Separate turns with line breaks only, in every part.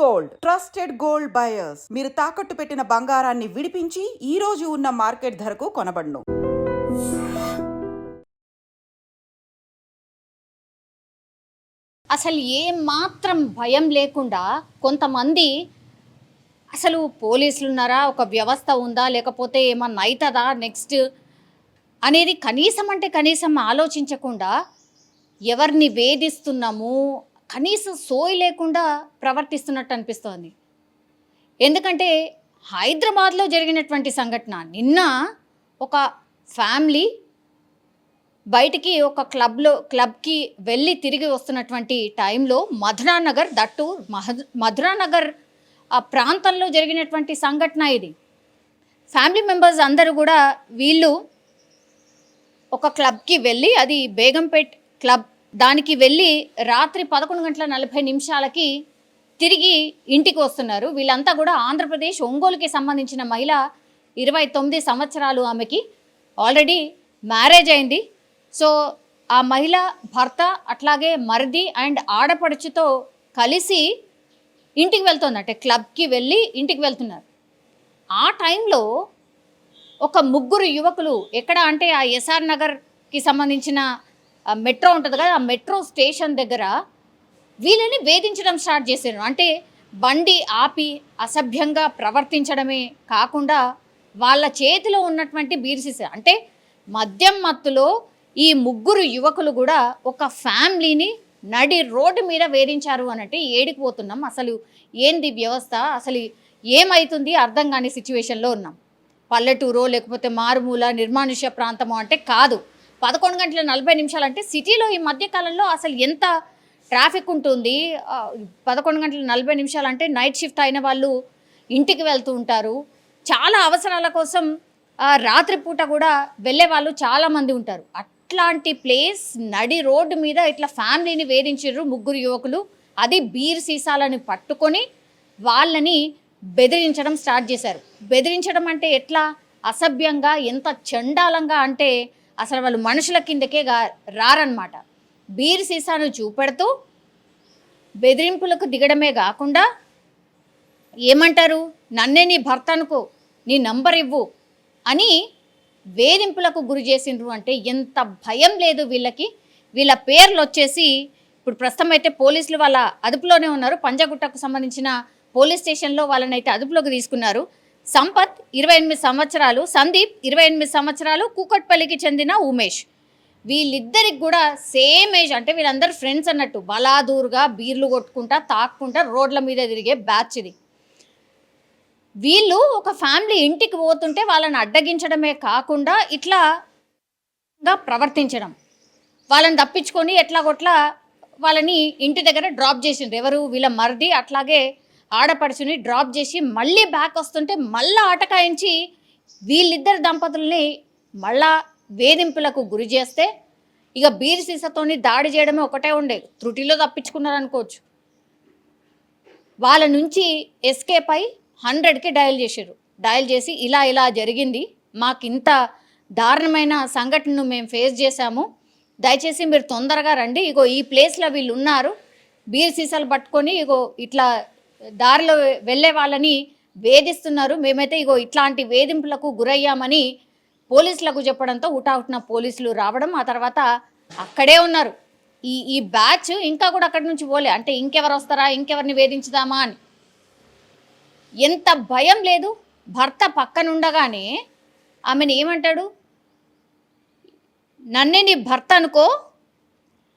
Gold. Trusted gold buyers. మీరు తాకట్టు పెట్టిన బంగారాన్ని విడిపించి ఈ రోజు ఉన్న మార్కెట్ ధరకు కొనబడును.
అసలు ఏ మాత్రం భయం లేకుండా కొంతమంది అసలు పోలీసులు ఉన్నారా? ఒక వ్యవస్థ ఉందా? లేకపోతే ఏమన్నా అవుతుందా నెక్స్ట్? అనేది కనీసం అంటే కనీసం ఆలోచించకుండా ఎవరిని వేధిస్తున్నాము? కనీసం సోయి లేకుండా ప్రవర్తిస్తున్నట్టు అనిపిస్తోంది. ఎందుకంటే హైదరాబాద్లో జరిగినటువంటి సంఘటన నిన్న ఒక ఫ్యామిలీ బయటికి ఒక క్లబ్లో క్లబ్కి వెళ్ళి తిరిగి వస్తున్నటువంటి టైంలో మధురానగర్ దట్టు మహద్ మధురానగర్ ఆ ప్రాంతంలో జరిగినటువంటి సంఘటన ఇది. ఫ్యామిలీ మెంబర్స్ అందరూ కూడా వీళ్ళు ఒక క్లబ్కి వెళ్ళి అది బేగంపేట్ క్లబ్ దానికి వెళ్ళి రాత్రి పదకొండు గంటల నలభై నిమిషాలకి తిరిగి ఇంటికి వస్తున్నారు. వీళ్ళంతా కూడా ఆంధ్రప్రదేశ్ ఒంగోలుకి సంబంధించిన మహిళ ఇరవై తొమ్మిది సంవత్సరాలు ఆమెకి ఆల్రెడీ మ్యారేజ్ అయింది. సో ఆ మహిళ భర్త అట్లాగే మరిది అండ్ ఆడపడుచుతో కలిసి ఇంటికి వెళ్తుంది అంటే క్లబ్కి వెళ్ళి ఇంటికి వెళ్తున్నారు. ఆ టైంలో ఒక ముగ్గురు యువకులు ఎక్కడ అంటే ఆ ఎస్ఆర్ నగర్కి సంబంధించిన మెట్రో ఉంటుంది కదా ఆ మెట్రో స్టేషన్ దగ్గర వీళ్ళని వేధించడం స్టార్ట్ చేశారు. అంటే బండి ఆపి అసభ్యంగా ప్రవర్తించడమే కాకుండా వాళ్ళ చేతిలో ఉన్నటువంటి బీర్సిస్. అంటే మద్యం మత్తులో ఈ ముగ్గురు యువకులు కూడా ఒక ఫ్యామిలీని నడి రోడ్డు మీద వేధించారు అనంటే ఏడికి పోతున్నాం అసలు ఏంది వ్యవస్థ? అసలు ఏమవుతుంది అర్థం కాని సిచ్యువేషన్లో ఉన్నాం. పల్లెటూరో లేకపోతే మారుమూల నిర్మానుష్య ప్రాంతమో అంటే కాదు. పదకొండు గంటల నలభై నిమిషాలు అంటే సిటీలో ఈ మధ్యకాలంలో అసలు ఎంత ట్రాఫిక్ ఉంటుంది? పదకొండు గంటల నలభై నిమిషాలు అంటే నైట్ షిఫ్ట్ అయిన వాళ్ళు ఇంటికి వెళ్తూ ఉంటారు. చాలా అవసరాల కోసం రాత్రిపూట కూడా వెళ్ళే వాళ్ళు చాలామంది ఉంటారు. అట్లాంటి ప్లేస్ నడి రోడ్డు మీద ఇట్లా ఫ్యామిలీని వేధించారు ముగ్గురు యువకులు. అది బీర్ సీసాలని పట్టుకొని వాళ్ళని బెదిరించడం స్టార్ట్ చేశారు. బెదిరించడం అంటే ఎట్లా? అసభ్యంగా ఎంత చండాలంగా అంటే అసలు వాళ్ళు మనుషుల కిందకే రారనమాట బీర్ సీసాను చూపెడుతూ బెదిరింపులకు దిగడమే కాకుండా ఏమంటారు? నన్నే నీ భర్త అనుకో నీ నంబర్ ఇవ్వు అని వేధింపులకు గురి చేసిండ్రు అంటే ఎంత భయం లేదు వీళ్ళకి. వీళ్ళ పేర్లు వచ్చేసి ఇప్పుడు ప్రస్తుతం అయితే పోలీసులు వాళ్ళ అదుపులోనే ఉన్నారు. పంజగుట్టకు సంబంధించిన పోలీస్ స్టేషన్లో వాళ్ళని అయితే అదుపులోకి తీసుకున్నారు. సంపత్ ఇరవై ఎనిమిది సంవత్సరాలు సందీప్ ఇరవై ఎనిమిది సంవత్సరాలు కూకట్పల్లికి చెందిన ఉమేష్. వీళ్ళిద్దరికి కూడా సేమ్ ఏజ్ అంటే వీళ్ళందరూ ఫ్రెండ్స్ అన్నట్టు బలాదూరుగా బీర్లు కొట్టుకుంటా తాక్కుంటా రోడ్ల మీద తిరిగే బ్యాచ్ ఇది. వీళ్ళు ఒక ఫ్యామిలీ ఇంటికి పోతుంటే వాళ్ళని అడ్డగించడమే కాకుండా ఇట్లాగా ప్రవర్తించడం. వాళ్ళని తప్పించుకొని ఎట్లా కొట్లా వాళ్ళని ఇంటి దగ్గర డ్రాప్ చేసిండ్రు. ఎవరు? వీళ్ళ మరిది అట్లాగే ఆడపడుచుని డ్రాప్ చేసి మళ్ళీ బ్యాక్ వస్తుంటే మళ్ళా ఆటకాయించి వీళ్ళిద్దరు దంపతుల్ని మళ్ళా వేధింపులకు గురి చేస్తే ఇక బీర్ సీసాతోని దాడి చేయడమే ఒకటే ఉండే. త్రుటిలో తప్పించుకున్నారు అనుకోవచ్చు వాళ్ళ నుంచి ఎస్కేప్ అయి హండ్రెడ్కి డయల్ చేశారు. డయల్ చేసి ఇలా ఇలా జరిగింది. మాకు ఇంత దారుణమైన సంఘటనను మేము ఫేస్ చేశాము. దయచేసి మీరు తొందరగా రండి. ఇగో ఈ ప్లేస్లో వీళ్ళు ఉన్నారు బీర్ సీసాలు పట్టుకొని ఇగో ఇట్లా దారిలో వెళ్ళే వాళ్ళని వేధిస్తున్నారు. మేమైతే ఇగో ఇట్లాంటి వేధింపులకు గురయ్యామని పోలీసులకు చెప్పడంతో హుటాహుటిన పోలీసులు రావడం ఆ తర్వాత అక్కడే ఉన్నారు. ఈ ఈ బ్యాచ్ ఇంకా కూడా అక్కడి నుంచి పోలే. అంటే ఇంకెవరు వస్తారా ఇంకెవరిని వేధించుదామా అని. ఎంత భయం లేదు. భర్త పక్కనుండగానే ఆమెను ఏమంటాడు? నన్నే నీ భర్త అనుకో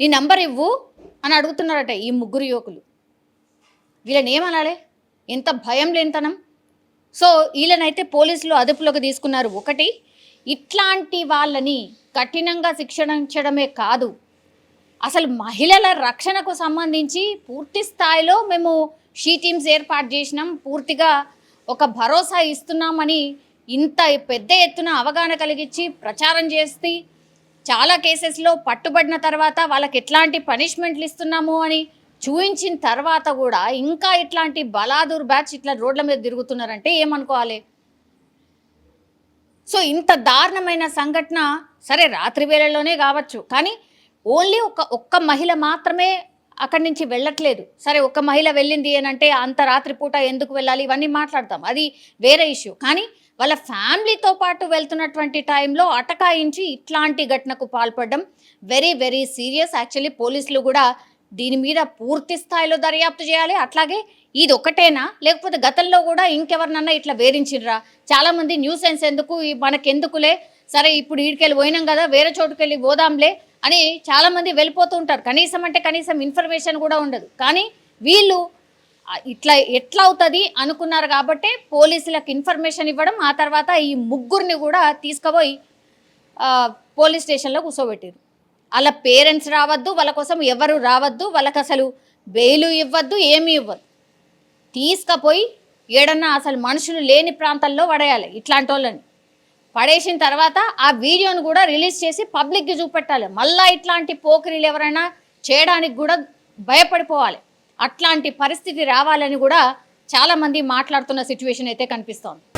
నీ నంబర్ ఇవ్వు అని అడుగుతున్నారట ఈ ముగ్గురు యువకులు. వీళ్ళని ఏమనాలి? ఎంత భయం లేనితనం. సో వీళ్ళనైతే పోలీసులు అదుపులోకి తీసుకున్నారు. ఒకటి ఇట్లాంటి వాళ్ళని కఠినంగా శిక్షించడమే కాదు. అసలు మహిళల రక్షణకు సంబంధించి పూర్తి స్థాయిలో మేము షీ టీమ్స్ ఏర్పాటు చేసినాం. పూర్తిగా ఒక భరోసా ఇస్తున్నామని ఇంత పెద్ద ఎత్తున అవగాహన కలిగించి ప్రచారం చేసి చాలా కేసెస్లో పట్టుబడిన తర్వాత వాళ్ళకి ఎట్లాంటి పనిష్మెంట్లు ఇస్తున్నాము అని చూయించిన తర్వాత కూడా ఇంకా ఇట్లాంటి బలాదూర్ బ్యాచ్ ఇట్లా రోడ్ల మీద తిరుగుతున్నారంటే ఏమనుకోవాలి? సో ఇంత దారుణమైన సంఘటన సరే రాత్రి వేళల్లోనే కావచ్చు. కానీ ఓన్లీ ఒక ఒక్క మహిళ మాత్రమే అక్కడి నుంచి వెళ్ళట్లేదు. సరే ఒక మహిళ వెళ్ళింది అని అంటే అంత రాత్రిపూట ఎందుకు వెళ్ళాలి? ఇవన్నీ మాట్లాడతాం. అది వేరే ఇష్యూ. కానీ వాళ్ళ ఫ్యామిలీతో పాటు వెళ్తున్నటువంటి టైంలో అటకాయించి ఇట్లాంటి ఘటనకు పాల్పడడం వెరీ వెరీ సీరియస్. యాక్చువల్లీ పోలీసులు కూడా దీని మీద పూర్తి స్థాయిలో దర్యాప్తు చేయాలి. అట్లాగే ఇది ఒకటేనా లేకపోతే గతంలో కూడా ఇంకెవరినన్నా ఇట్లా వేధించిర్రా? చాలామంది న్యూస్ సెన్స్ ఎందుకు? మనకెందుకులే? సరే ఇప్పుడు ఈడికెళ్ళి పోయినాం కదా వేరే చోటుకెళ్ళి పోదాంలే అని చాలామంది వెళ్ళిపోతూ ఉంటారు. కనీసం అంటే కనీసం ఇన్ఫర్మేషన్ కూడా ఉండదు. కానీ వీళ్ళు ఇట్లా ఎట్లా అవుతుంది అనుకున్నారు కాబట్టి పోలీసులకు ఇన్ఫర్మేషన్ ఇవ్వడం ఆ తర్వాత ఈ ముగ్గురిని కూడా తీసుకుపోయి పోలీస్ స్టేషన్లో కూర్చోబెట్టారు వాళ్ళ పేరెంట్స్ రావద్దు వాళ్ళ కోసం ఎవరు రావద్దు వాళ్ళకి అసలు బెయిలు ఇవ్వద్దు ఏమీ ఇవ్వద్దు. తీసుకపోయి ఏడన్నా అసలు మనుషులు లేని ప్రాంతాల్లో పడేయాలి ఇట్లాంటి వాళ్ళని. పడేసిన తర్వాత ఆ వీడియోను కూడా రిలీజ్ చేసి పబ్లిక్కి చూపెట్టాలి. మళ్ళా ఇట్లాంటి పోకిరీలు ఎవరైనా చేయడానికి కూడా భయపడిపోవాలి. అట్లాంటి పరిస్థితి రావాలని కూడా చాలామంది మాట్లాడుతున్న సిచ్యువేషన్ అయితే కనిపిస్తోంది.